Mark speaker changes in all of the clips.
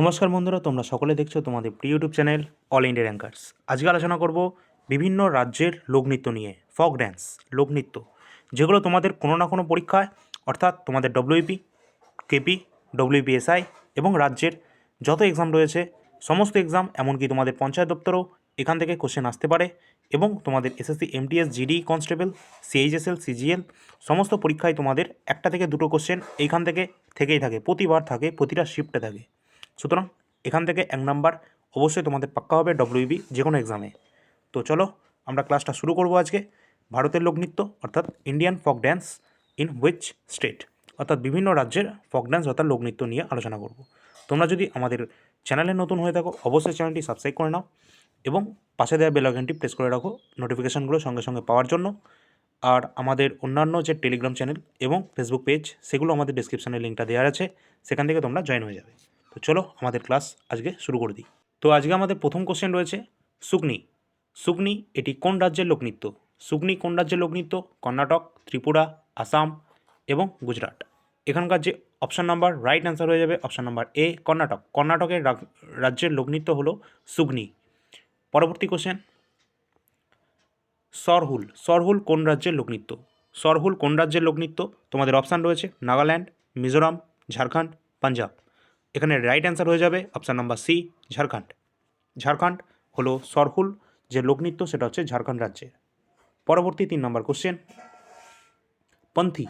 Speaker 1: নমস্কার বন্ধুরা, তোমরা সকলে দেখছ তোমাদের প্রিয় YouTube channel all India rankers আজকে আলোচনা করব বিভিন্ন রাজ্যের লোকনৃত্য নিয়ে ফক ড্যান্স লোকনৃত্য যেগুলো তোমাদের কোনো না কোনো পরীক্ষায়, অর্থাৎ তোমাদের ডব্লিউপি কেপি ডব্লিউপিএসআই এবং রাজ্যের যত এক্সাম রয়েছে, সমস্ত এক্সাম এমনকি তোমাদের পঞ্চায়েত দপ্তরও এখান থেকে কোশ্চেন আসতে পারে এবং তোমাদের SSC MTS GD constable CHSL CGL সমস্ত পরীক্ষায় তোমাদের একটা থেকে দুটো কোশ্চেন এইখান থেকে থেকেই থাকে, প্রতিবার থাকে, প্রতিটা শিফটে থাকে। সুতরাং এখান থেকে এক নাম্বার অবশ্যই তোমাদের পাক্কা হবে ডব্লিউবি যে কোনো এক্সামে তো চলো, আমরা ক্লাসটা শুরু করব আজকে। ভারতের লোকনৃত্য, অর্থাৎ ইন্ডিয়ান ফক ড্যান্স ইন হুইচ স্টেট অর্থাৎ বিভিন্ন রাজ্যের ফক ড্যান্স অর্থাৎ লোকনৃত্য নিয়ে আলোচনা করব। তোমরা যদি আমাদের চ্যানেলে নতুন হয়ে থাকো, অবশ্যই চ্যানেলটি সাবস্ক্রাইব করে নাও এবং পাশে দেওয়া বেল প্রেস করে রাখো নোটিফিকেশানগুলো সঙ্গে সঙ্গে পাওয়ার জন্য। আর আমাদের অন্যান্য যে টেলিগ্রাম চ্যানেল এবং ফেসবুক পেজ সেগুলো আমাদের ডিসক্রিপশানে লিঙ্কটা দেওয়া আছে, সেখান থেকে তোমরা জয়েন হয়ে যাবে। তো চলো আমাদের ক্লাস আজকে শুরু করে দিই। তো আজকে আমাদের প্রথম কোশ্চেন রয়েছে সুগনি সুগনি এটি কোন রাজ্যের লোকনৃত্য সুগনি কোন রাজ্যের লোকনৃত্য কর্ণাটক, ত্রিপুরা, আসাম এবং গুজরাট। এখানকার যে অপশান নাম্বার রাইট অ্যান্সার হয়ে যাবে অপশান নাম্বার এ কর্ণাটক। কর্ণাটকের রাজ্যের লোকনৃত্য হলো সুগনি পরবর্তী কোশ্চেন সরহুল। সরহুল কোন রাজ্যের লোকনৃত্য সরহুল কোন রাজ্যের লোকনৃত্য তোমাদের অপশান রয়েছে, নাগাল্যান্ড, মিজোরাম, ঝাড়খণ্ড, পাঞ্জাব। এখানে রাইট অ্যান্সার হয়ে যাবে option number C Jharkhand Jharkhand হলো সরহুল, যে লোকনৃত্য সেটা হচ্ছে ঝাড়খণ্ড রাজ্যের পরবর্তী তিন নম্বর কোশ্চেন পন্থী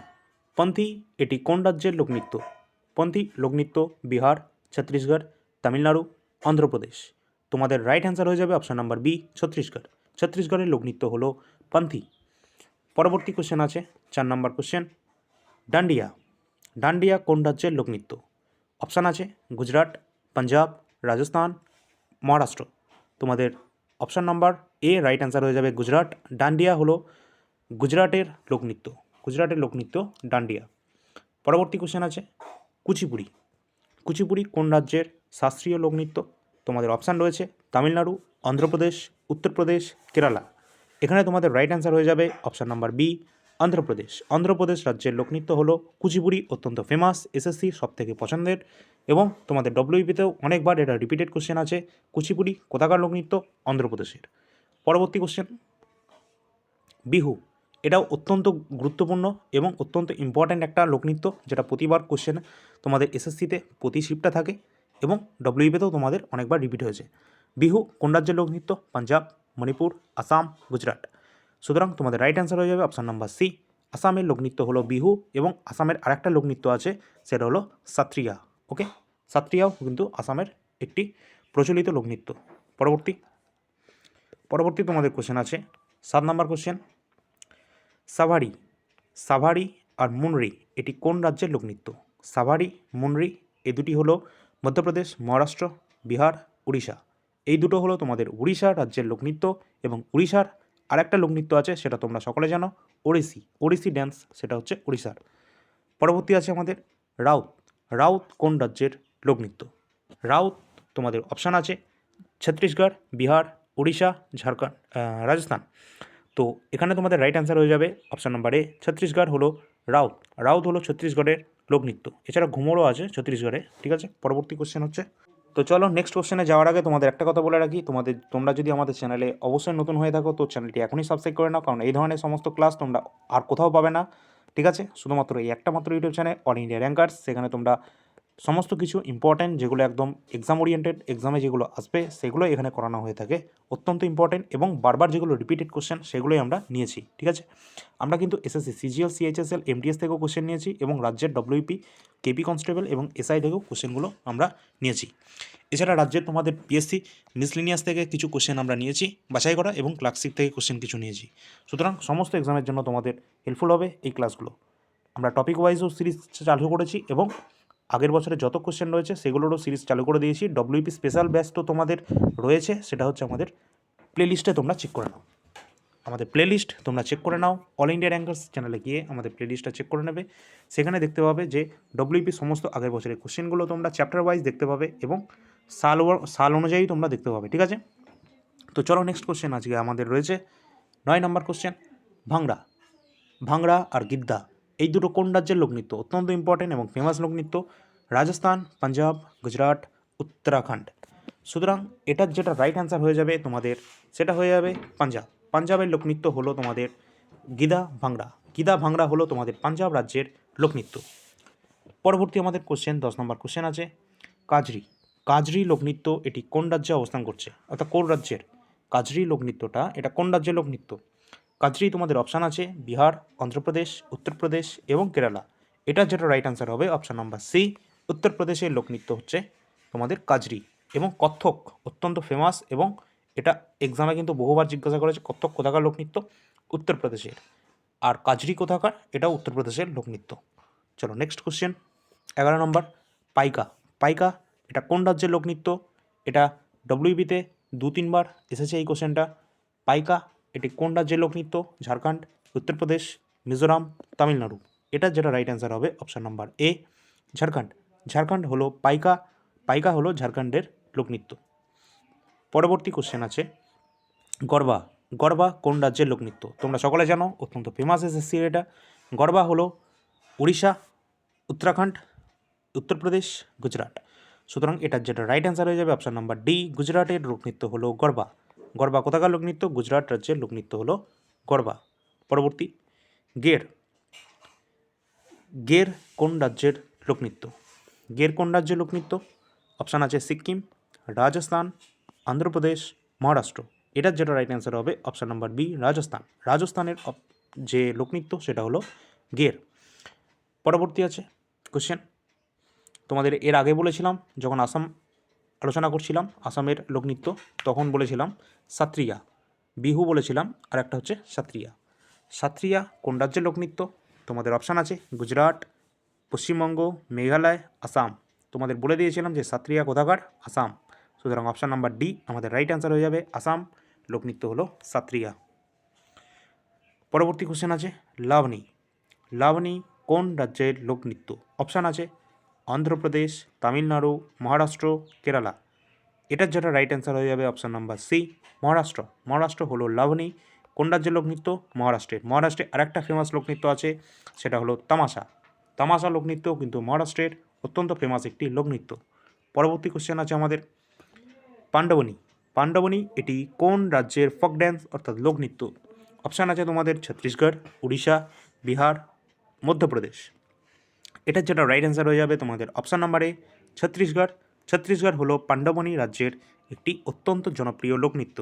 Speaker 1: পন্থী এটি কোন রাজ্যের লোকনৃত্য পন্থী লোকনৃত্য বিহার, ছত্তিশগড়, তামিলনাড়ু, অন্ধ্রপ্রদেশ। তোমাদের রাইট অ্যান্সার হয়ে যাবে অপশান নাম্বার বি ছত্তিশগড়। ছত্তিশগড়ের লোকনৃত্য হলো পন্থী পরবর্তী কোশ্চেন আছে, চার নম্বর কোশ্চেন ডান্ডিয়া ডান্ডিয়া কোন রাজ্যের লোকনৃত্য অপশান আছে গুজরাট, পাঞ্জাব, রাজস্থান, মহারাষ্ট্র। তোমাদের option number A right answer হয়ে যাবে গুজরাট, ডান্ডিয়া হলো গুজরাটের লোকনৃত্য। গুজরাটের লোকনৃত্য, ডান্ডিয়া। পরবর্তী কোশ্চেন আছে কুচিপুড়ি। কুচিপুড়ি কোন রাজ্যের শাস্ত্রীয় লোকনৃত্য? তোমাদের অপশান রয়েছে তামিলনাড়ু, অন্ধ্রপ্রদেশ, উত্তরপ্রদেশ, কেরালা। এখানে তোমাদের রাইট অ্যান্সার হয়ে যাবে option number B Andhra Pradesh. Andhra Pradesh রাজ্যের লোকনৃত্য হলো কুচিপুড়ি অত্যন্ত ফেমাস এসএসসি সব থেকে পছন্দের এবং তোমাদের ডব্লিউপিতেও অনেকবার এটা রিপিটেড কোশ্চেন আছে, কুচিপুড়ি কোথাকার লোকনৃত্য? অন্ধ্রপ্রদেশের। পরবর্তী কোশ্চেন বিহু। এটাও অত্যন্ত গুরুত্বপূর্ণ এবং অত্যন্ত ইম্পর্ট্যান্ট একটা লোকনৃত্য যেটা প্রতিবার কোশ্চেন তোমাদের এসএসসিতে প্রতি শিফটটা থাকে এবং ডব্লিউপিতেও তোমাদের অনেকবার রিপিট হয়েছে। বিহু কোন রাজ্যের লোকনৃত্য? পাঞ্জাব, মণিপুর, আসাম, গুজরাট। সুতরাং তোমাদের রাইট অ্যান্সার হয়ে যাবে অপশান নাম্বার সি আসামের লোকনৃত্য হলো বিহু এবং আসামের আরেকটা লোকনৃত্য আছে, সেটা হলো সাত্রিয়া। ওকে সাত্রিয়াও কিন্তু আসামের একটি প্রচলিত লোকনৃত্য পরবর্তী পরবর্তী তোমাদের কোশ্চেন আছে, সাত নম্বর কোশ্চেন সাভারি সাভারি আর মুনরি এটি কোন রাজ্যের লোকনৃত্য সাভারি, মুনরি, এই দুটি হলো মধ্যপ্রদেশ, মহারাষ্ট্র, বিহার, উড়িষ্যা। এই দুটো হলো তোমাদের উড়িষ্যা রাজ্যের লোকনৃত্য এবং উড়িষ্যার আরেকটা লোকনৃত্য আছে, সেটা তোমরা সকলে জানো, ওড়িশি। ওড়িশি ড্যান্স সেটা হচ্ছে উড়িষ্যার পরবর্তী আছে আমাদের রাউত। রাউত কোন রাজ্যের লোকনৃত্য? রাউত তোমাদের অপশান আছে, ছত্তিশগড়, বিহার উড়িষ্যা ঝাড়খণ্ড রাজস্থান। তো এখানে তোমাদের রাইট অ্যান্সার হয়ে যাবে অপশান নাম্বার এ ছত্তিশগড় হলো রাউত। রাউত হলো ছত্তিশগড়ের লোকনৃত্য। এছাড়া ঘুমোরও আছে ছত্তিশগড়ে, ঠিক আছে? পরবর্তী কোশ্চেন হচ্ছে তো চলো নেক্সট কোশ্চেনে যাওয়ার আগে তোমাদের একটা কথা বলে রাখি। তোমাদের, তোমরা যদি আমাদের চ্যানেলে অবশ্যই নতুন হয়ে থাকো, তো চ্যানেলটি এখনই সাবস্ক্রাইব করে নাও, কারণ এই ধরনের সমস্ত ক্লাস তোমরা আর কোথাও পাবে না। ঠিক আছে? শুধুমাত্র এই একটা মাত্র YouTube channel all India rankers সেখানে তোমরা সমস্ত কিছু ইম্পর্ট্যান্ট যেগুলো একদম এক্সাম ওরিয়েন্টেড এক্সামে যেগুলো আসবে সেগুলো এখানে করানো হয়ে থাকে। অত্যন্ত ইম্পর্ট্যান্ট এবং বারবার যেগুলো রিপিটেড কোশ্চেন সেগুলোই আমরা নিয়েছি, ঠিক আছে? আমরা কিন্তু এসএসসি সিজিএল সিএইচএসএল এমটিএস থেকেও কোশ্চেন নিয়েছি এবং রাজ্যের ডব্লিউপি কেপি কনস্টেবল এবং এসআই থেকেও কোশ্চেনগুলো আমরা নিয়েছি। এছাড়া রাজ্যের তোমাদের পিএসসি মিসলিনিয়াস থেকে কিছু কোশ্চেন আমরা নিয়েছি, বাছাই করা এবং ক্লাসিক থেকে কোশ্চেন কিছু নিয়েছি। সুতরাং সমস্ত এক্সামের জন্য তোমাদের হেল্পফুল হবে এই ক্লাসগুলো আমরা টপিক ওয়াইজও সিরিজ চালু করেছি এবং আগের বছরে যত কোশ্চেন রয়েছে সেগুলোরও সিরিজ চালু করে দিয়েছি। ডব্লিউপি স্পেশাল ব্যাচ তো তোমাদের রয়েছে, সেটা হচ্ছে আমাদের প্লেলিস্টে তোমরা চেক করে নাও। আমাদের প্লেলিস্ট তোমরা চেক করে নাও। অল ইন্ডিয়া র্যাঙ্কার্স চ্যানেলে গিয়ে আমাদের প্লেলিস্টটা চেক করে নেবে। সেখানে দেখতে পাবে যে ডব্লিউপি সমস্ত আগের বছরের কোশ্চেনগুলো তোমরা চ্যাপ্টার ওয়াইজ দেখতে পাবে এবং সাল সাল অনুযায়ী তোমরা দেখতে পাবে, ঠিক আছে? তো চলো নেক্সট কোশ্চেন আজকে আমাদের রয়েছে। নয় নম্বর কোশ্চেন ভাংড়া। ভাংড়া আর গিদ্দা। এই দুটো কোন রাজ্যের লোকনৃত্য অত্যন্ত ইম্পর্টেন্ট এবং ফেমাস লোকনৃত্য রাজস্থান, পাঞ্জাব, গুজরাট, উত্তরাখণ্ড। সুতরাং এটার যেটা রাইট অ্যান্সার হয়ে যাবে তোমাদের, সেটা হয়ে যাবে পাঞ্জাব। পাঞ্জাবের লোকনৃত্য হলো তোমাদের গিদা ভাংড়া গিদা ভাংড়া হলো তোমাদের পাঞ্জাব রাজ্যের লোকনৃত্য পরবর্তী আমাদের কোশ্চেন দশ নম্বর কোশ্চেন আছে। কাজরি। কাজরি লোকনৃত্য এটি কোন রাজ্যে অবস্থান করছে? অর্থাৎ কোন রাজ্যের? কাজরি লোকনৃত্যটা এটা কোন রাজ্যের লোকনৃত্য কাজরি তোমাদের অপশান আছে বিহার, অন্ধ্রপ্রদেশ, উত্তরপ্রদেশ এবং কেরালা। এটা যেটা রাইট অ্যান্সার হবে অপশান নাম্বার সি উত্তরপ্রদেশের লোকনৃত্য হচ্ছে তোমাদের কাজরি এবং কত্থক অত্যন্ত ফেমাস এবং এটা এক্সামে কিন্তু বহুবার জিজ্ঞাসা করেছে কত্থক কোথাকার লোকনৃত্য উত্তরপ্রদেশের। আর কাজরি কোথাকার? এটা উত্তরপ্রদেশের লোকনৃত্য চলো নেক্সট কোশ্চেন এগারো নম্বর, পাইকা। পাইকা, এটা কোন রাজ্যের লোকনৃত্য এটা ডব্লিউবিতে দু তিনবার এসেছে এই কোশ্চেনটা পাইকা এটি কোন রাজ্যের লোকনৃত্য ঝাড়খণ্ড, উত্তরপ্রদেশ, মিজোরাম, তামিলনাড়ু। এটা যেটা রাইট অ্যান্সার হবে option number A Jharkhand. Jharkhand হলো পাইকা পাইকা হলো ঝাড়খণ্ডের লোকনৃত্য। পরবর্তী কোশ্চেন আছে, গরবা। গরবা কোন রাজ্যের লোকনৃত্য? তোমরা সকলে জানো, অত্যন্ত ফেমাস এসএসসি এটা। গরবা হলো উড়িষ্যা, উত্তরাখণ্ড, উত্তরপ্রদেশ, গুজরাট। সুতরাং এটার যেটা রাইট অ্যান্সার হয়ে যাবে অপশান নাম্বার ডি গুজরাটের লোকনৃত্য হলো গরবা। গরবা কোথাকার লোকনৃত্য? গুজরাট রাজ্যের লোকনৃত্য হলো গরবা পরবর্তী, গের। গের কোন রাজ্যের লোকনৃত্য? গের কোন রাজ্যের লোকনৃত্য? অপশান আছে সিকিম, রাজস্থান অন্ধ্রপ্রদেশ মহারাষ্ট্র। এটার যেটা রাইট অ্যান্সার হবে অপশান নাম্বার বি, রাজস্থান। রাজস্থানের যে লোকনৃত্য সেটা হলো গের। পরবর্তী আছে কোশ্চেন তোমাদের এর আগে বলেছিলাম, যখন আসাম আলোচনা করছিলাম, আসামের লোকনৃত্য। তখন বলেছিলাম, সাত্রিয়া। বিহু বলেছিলাম, আর একটা হচ্ছে সাত্রিয়া। সাত্রিয়া, কোন রাজ্যের লোকনৃত্য? তোমাদের অপশান আছে গুজরাট, পশ্চিমবঙ্গ, মেঘালয়, আসাম। তোমাদের বলে দিয়েছিলাম যে সাত্রিয়া কোথাকার? আসাম। সুতরাং অপশান নাম্বার ডি আমাদের রাইট অ্যান্সার হয়ে যাবে আসাম। লোকনৃত্য হলো সাত্রিয়া। পরবর্তী কোশ্চেন আছে লাবণী। লাবণী কোন রাজ্যের লোকনৃত্য? অপশান আছে অন্ধ্রপ্রদেশ তামিলনাড়ু, মহারাষ্ট্র, কেরালা। এটার যেটা রাইট অ্যান্সার হয়ে যাবে option number C Maharashtra. Maharashtra হলো লাবণী কোন রাজ্যের লোকনৃত্য? মহারাষ্ট্রের। মহারাষ্ট্রে আরেকটা ফেমাস লোকনৃত্য আছে, সেটা হলো তামাশা। তামাশা লোকনৃত্য কিন্তু মহারাষ্ট্রের অত্যন্ত ফেমাস একটি লোকনৃত্য। পরবর্তী কোশ্চেন আছে আমাদের। পাণ্ডবনী। পাণ্ডবনী এটি কোন রাজ্যের ফক ড্যান্স অর্থাৎ লোকনৃত্য? অপশান আছে তোমাদের ছত্তিশগড়, উড়িষ্যা, বিহার, মধ্যপ্রদেশ। এটার যেটা রাইট অ্যান্সার হয়ে যাবে তোমাদের অপশান নাম্বারে ছত্তিশগড়। ছত্তিশগড় হলো পাণ্ডবনী রাজ্যের একটি অত্যন্ত জনপ্রিয় লোকনৃত্য।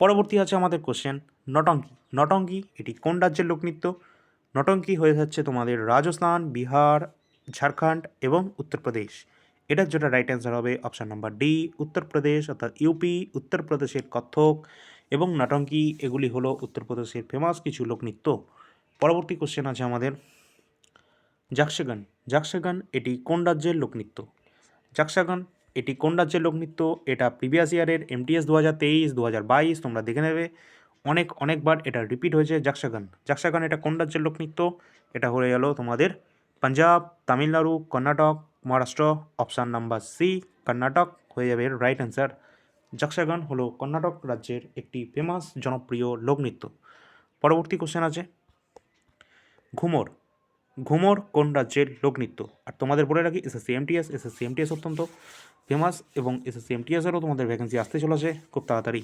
Speaker 1: পরবর্তী আছে আমাদের কোশ্চেন নটঙ্কি। নটঙ্কি, এটি কোন রাজ্যের লোকনৃত্য? নটঙ্কি হয়ে যাচ্ছে তোমাদের রাজস্থান, বিহার, ঝাড়খণ্ড এবং উত্তরপ্রদেশ এটার যেটা রাইট অ্যান্সার হবে অপশান নাম্বার ডি উত্তরপ্রদেশ অর্থাৎ ইউপি উত্তরপ্রদেশের কত্থক এবং নটঙ্কি। এগুলি হলো উত্তরপ্রদেশের ফেমাস কিছু লোকনৃত্য। পরবর্তী কোশ্চেন আছে আমাদের জাকসাগান জাকসাগান এটি কোন রাজ্যের লোকনৃত্য? জাকসাগান এটি কোন রাজ্যের লোকনৃত্য? এটা প্রিভিয়াস ইয়ারের এমটিএস দু হাজার তেইশ দু হাজার বাইশ, তোমরা দেখে নেবে। অনেক, অনেকবার এটা রিপিট হয়েছে জাকসাগান। জাকসাগান এটা কোন রাজ্যের লোকনৃত্য? এটা হয়ে গেল তোমাদের Punjab, Tamil Nadu, Karnataka, Maharashtra, option number C, Karnataka. হয়ে যাবে রাইট অ্যান্সার জাকসাগান হলো কর্ণাটক রাজ্যের একটি ফেমাস জনপ্রিয় লোকনৃত্য। পরবর্তী কোশ্চেন আছে। ঘুমর ঘুমর কোন রাজ্যের লোকনৃত্য? আর তোমাদের বলে রাখি এসএসসি এমটিএস এসএসসি এমটিএস অত্যন্ত ফেমাস এবং এসএসসি এমটিএসেরও তোমাদের ভ্যাকেন্সি আসতে চলেছে খুব তাড়াতাড়ি।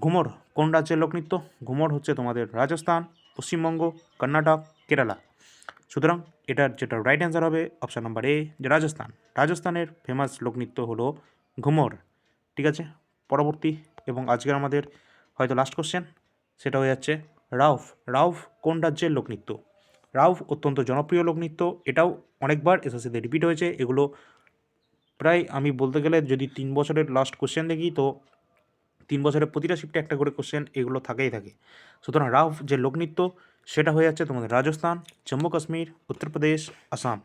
Speaker 1: ঘুমর কোন রাজ্যের লোকনৃত্য? ঘুমর হচ্ছে তোমাদের রাজস্থান, পশ্চিমবঙ্গ, কর্ণাটক, কেরালা। সুতরাং এটার যেটা রাইট অ্যান্সার হবে অপশান নাম্বার এ যে রাজস্থান। রাজস্থানের ফেমাস লোকনৃত্য হলো ঘুমর। ঠিক আছে? পরবর্তী এবং আজকের আমাদের হয়তো লাস্ট কোশ্চেন সেটা হয়ে যাচ্ছে রাউফ। রাউফ কোন রাজ্যের লোকনৃত্য? রাউফ অত্যন্ত জনপ্রিয় লোকনৃত্য এটাও অনেকবার এসএসসিতে রিপিট হয়েছে। এগুলো প্রায় আমি বলতে গেলে যদি তিন বছরের লাস্ট কোশ্চেন দেখি, তো তিন বছরের প্রতিটা শিফটে একটা করে কোশ্চেন এগুলো থাকেই থাকে। সুতরাং রাউফ যে লোকনৃত্য সেটা হয়ে যাচ্ছে তোমাদের রাজস্থান, জম্মু কাশ্মীর উত্তরপ্রদেশ আসাম।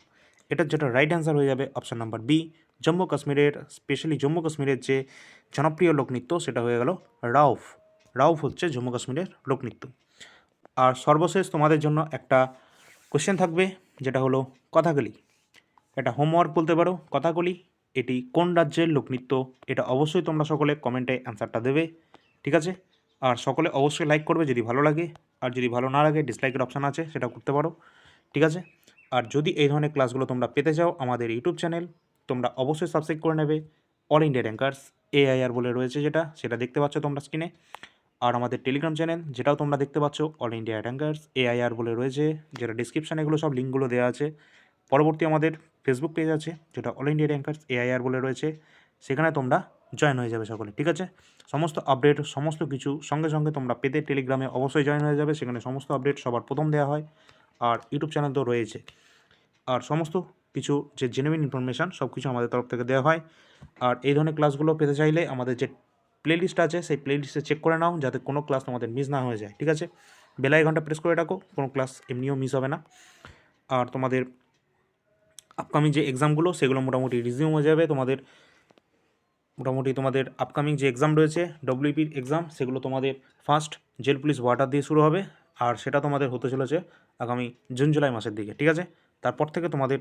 Speaker 1: এটার যেটা রাইট অ্যান্সার হয়ে যাবে অপশান নাম্বার বি জম্মু কাশ্মীরের স্পেশালি জম্মু কাশ্মীরের যে জনপ্রিয় লোকনৃত্য সেটা হয়ে গেল রাউফ। রাউফ হচ্ছে জম্মু কাশ্মীরের লোকনৃত্য আর সর্বশেষ তোমাদের জন্য একটা কোশ্চেন থাকবে, যেটা হলো কথাকলি এটা হোমওয়ার্ক বলতে পারো কথাকলি এটি কোন রাজ্যের লোকনৃত্য এটা অবশ্যই তোমরা সকলে কমেন্টে অ্যান্সারটা দেবে, ঠিক আছে? আর সকলে অবশ্যই লাইক করবে যদি ভালো লাগে, আর যদি ভালো না লাগে ডিসলাইকের অপশান আছে সেটা করতে পারো, ঠিক আছে? আর যদি এই ধরনের ক্লাসগুলো তোমরা পেতে চাও আমাদের ইউটিউব চ্যানেল তোমরা অবশ্যই সাবস্ক্রাইব করে নেবে। অল ইন্ডিয়া র্যাঙ্কার্স এআইআর বলে রয়েছে যেটা, সেটা দেখতে পাচ্ছ তোমরা স্ক্রিনে আর আমাদের টেলিগ্রাম চ্যানেল যেটাও তোমরা দেখতে পাচ্ছ অল ইন্ডিয়া র্যাঙ্কার্স এআইআর বলে রয়েছে, যেটা ডিসক্রিপশানে এগুলো সব লিঙ্কগুলো দেওয়া আছে। পরবর্তী আমাদের ফেসবুক পেজ আছে, যেটা অল ইন্ডিয়া র্যাঙ্কার্স এআইআর বলে রয়েছে, সেখানে তোমরা জয়েন হয়ে যাবে সকলে, ঠিক আছে? সমস্ত আপডেট সমস্ত কিছু সঙ্গে সঙ্গে তোমরা পেতে টেলিগ্রামে অবশ্যই জয়েন হয়ে যাবে, সেখানে সমস্ত আপডেট সবার প্রথম দেওয়া হয়, আর ইউটিউব চ্যানেল তো রয়েছে। আর সমস্ত কিছু যে জেনুইন ইনফরমেশান সব কিছু আমাদের তরফ থেকে দেওয়া হয়, আর এই ধরনের ক্লাসগুলো পেতে চাইলে আমাদের যে প্লেলিস্ট আছে, সেই প্লেলিস্টে চেক করে নাও যাতে কোনো ক্লাস তোমাদের মিস না হয়ে যায়, ঠিক আছে? বেলায় ঘণ্টা প্রেস করে রাখো, কোনো ক্লাস এমনিও মিস হবে না। আর তোমাদের আপকামিং যে এক্সামগুলো সেগুলো মোটামুটি রিজিউম হয়ে যাবে। তোমাদের মোটামুটি তোমাদের আপকামিং যে এক্সাম রয়েছে ডব্লিউপির এক্সাম সেগুলো তোমাদের ফার্স্ট জেল পুলিশ ওয়াটার দিয়ে শুরু হবে। আর সেটা তোমাদের হতে চলেছে আগামী জুন, জুলাই মাসের দিকে, ঠিক আছে? তারপর থেকে তোমাদের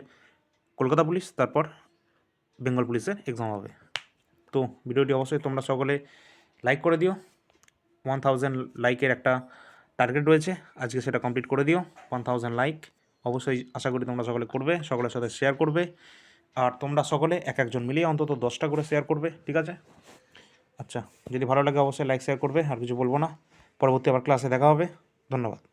Speaker 1: কলকাতা পুলিশ, তারপর বেঙ্গল পুলিশের এক্সাম হবে। তো ভিডিওটি অবশ্যই তোমরা সকলে লাইক করে দিও। ওয়ান থাউজেন্ড লাইকের একটা টার্গেট রয়েছে। আজকে সেটা কমপ্লিট করে দিও। ওয়ান থাউজেন্ড লাইক অবশ্যই আশা করি তোমরা সকলে করবে, সকলের সাথে শেয়ার করবে। আর তোমরা সকলে এক একজন মিলিয়ে অন্তত দশটা করে শেয়ার করবে, ঠিক আছে? আচ্ছা যদি ভালো লাগে অবশ্যই লাইক শেয়ার করবে। আর কিছু বলব না। পরবর্তী আবার ক্লাসে দেখা হবে। ধন্যবাদ।